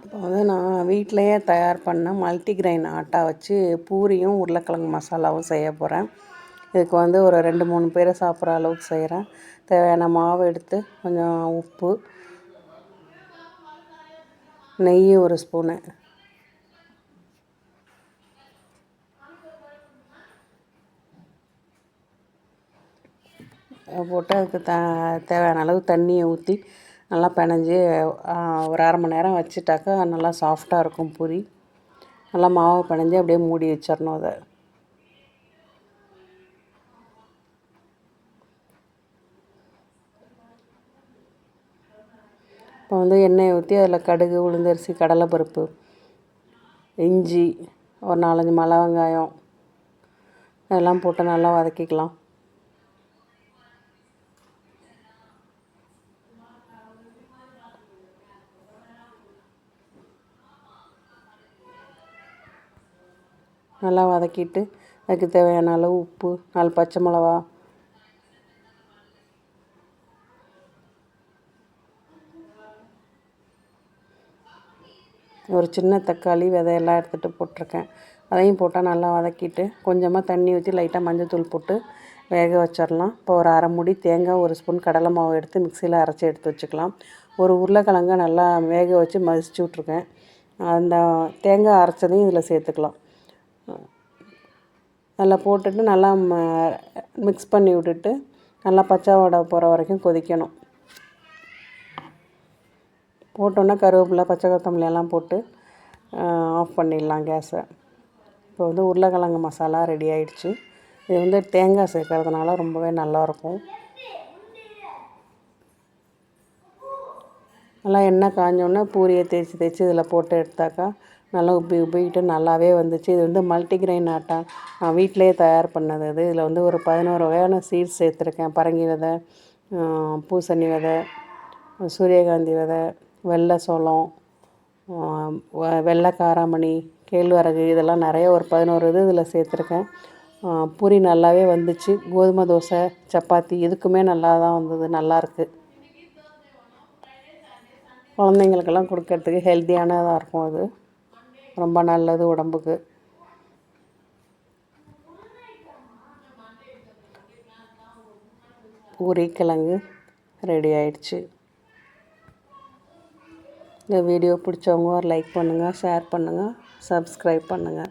இப்போ வந்து நான் வீட்டிலையே தயார் பண்ண மல்டிக்ரைன் ஆட்டா வச்சு பூரியும் உருளைக்கிழங்கு மசாலாவும் செய்ய போகிறேன் இதுக்கு வந்து ஒரு ரெண்டு மூணு பேரை சாப்பிட்ற அளவுக்கு செய்கிறேன் தேவையான மாவு எடுத்து கொஞ்சம் உப்பு நெய் ஒரு ஸ்பூனு. போட்டு அதுக்கு த தேவையான அளவு தண்ணியை ஊற்றி நல்லா பினஞ்சி ஒரு அரை மணி நேரம் வச்சுட்டாக்கா நல்லா சாஃப்டாக இருக்கும் பூரி. நல்லா மாவை பினஞ்சி அப்படியே மூடி வச்சிடணும் அதை. இப்போ வந்து எண்ணெயை ஊற்றி அதில் கடுகு உளுந்தரிசி கடலைப்பருப்பு இஞ்சி ஒரு நாலஞ்சு மலை வெங்காயம் இதெல்லாம் போட்டு நல்லா வதக்கிக்கலாம். நல்லா வதக்கிட்டு அதுக்கு தேவையான அளவு உப்பு நாலு பச்சை மிளவா ஒரு சின்ன தக்காளி விதையெல்லாம் எடுத்துகிட்டு போட்டிருக்கேன். அதையும் போட்டால் நல்லா வதக்கிட்டு கொஞ்சமாக தண்ணி ஊற்றி லைட்டாக மஞ்சள்தூள் போட்டு வேக வச்சிடலாம். இப்போ ஒரு அரை முடி தேங்காய் ஒரு ஸ்பூன் கடலை மாவு எடுத்து மிக்சியில் அரைச்சி எடுத்து வச்சுக்கலாம். ஒரு உருளைக்கிழங்க நல்லா வேக வச்சு மதிச்சு விட்ருக்கேன் அந்த தேங்காய் அரைச்சதையும் இதில் சேர்த்துக்கலாம். நல்லா போட்டுட்டு நல்லா மிக்ஸ் பண்ணி விட்டுட்டு நல்லா பச்சை வடை போகிற வரைக்கும் கொதிக்கணும். போட்டோன்னா கருவேப்பிலை பச்சை கொத்தமல்லி எல்லாம் போட்டு ஆஃப் பண்ணிடலாம் கேஸை. இப்போ வந்து உருளைக்கிழங்கு மசாலா ரெடி ஆகிடுச்சு இது வந்து தேங்காய் சேர்க்கறதுனால ரொம்பவே நல்லாயிருக்கும் நல்லா எண்ணெய் காஞ்சோடனே பூரியை தேய்ச்சி தேய்ச்சி இதில் போட்டு எடுத்தாக்கா நல்லா உப்பி உப்பிக்கிட்டு நல்லாவே வந்துச்சு. இது வந்து மல்டிக்ரைன் ஆட்டா நான் வீட்டிலேயே தயார் பண்ணது அது. இதில் வந்து ஒரு பதினோரு வகையான சீட்ஸ் சேர்த்துருக்கேன். பரங்கி விதை பூசணி விதை சூரியகாந்தி விதை வெள்ளை சோளம் வெள்ளை காராமணி கேழ்வரகு இதெல்லாம் நிறைய ஒரு பதினோரு இது இதில் சேர்த்துருக்கேன். பூரி நல்லாவே வந்துச்சு. கோதுமை தோசை சப்பாத்தி இதுக்குமே நல்லா தான் வந்தது. நல்லாயிருக்கு குழந்தைங்களுக்கெல்லாம் கொடுக்கறதுக்கு ஹெல்த்தியானதாக இருக்கும் அது. ரொம்ப நல்லது உடம்புக்கு. பூரி ரெடி ஆயிடுச்சு. இந்த வீடியோ பிடிச்சவங்க ஒரு லைக் பண்ணுங்கள் ஷேர் பண்ணுங்கள் சப்ஸ்கிரைப் பண்ணுங்கள்